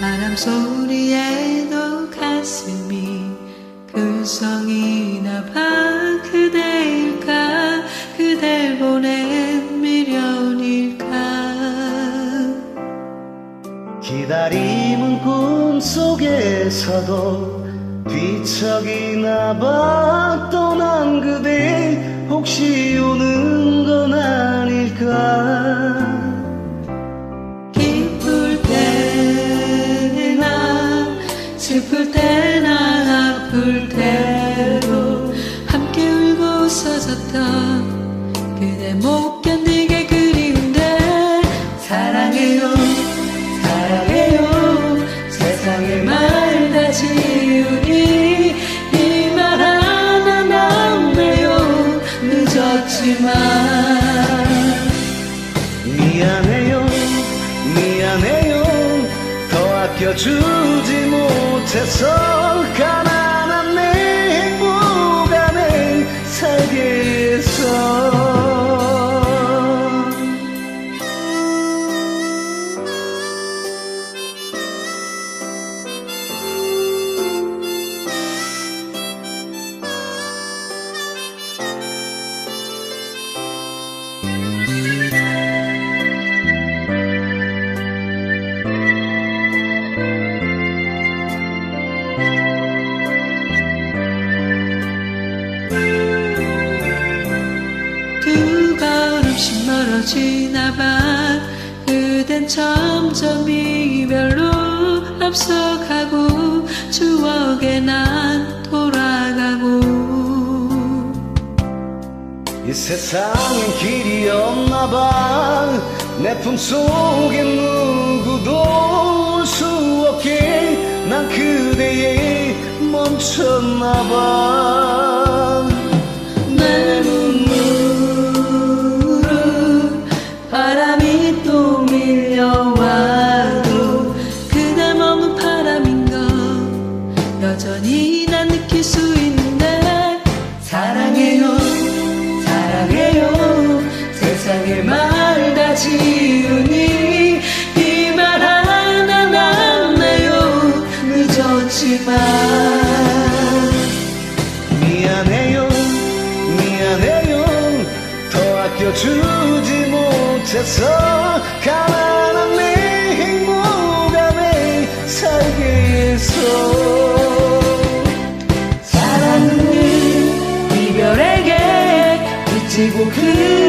바람 소리에도 가슴이 글썽이 나 봐 그대일까? 그댈 보낸 꿈속에서도 뒤척이나 봐 떠난 그대 혹시 오는 건 아닐까? 기쁠 때나 슬플 때나 아플 때도 함께 울고 웃어줬던 더 아껴주지 못해서 가난 점점 이별로 앞서가고 추억에 난 돌아가고. 이 세상엔 길이 없나 봐내 품속엔 누구도 올 수 없게 난 그대에 멈췄나 봐 지우니 이말 하나 남네요. 늦었지만. 미안해요 미안해요. 더 아껴주지 못해서 가난한 내 행복 안에 살게 해서 사랑은 이별에게 그치고 그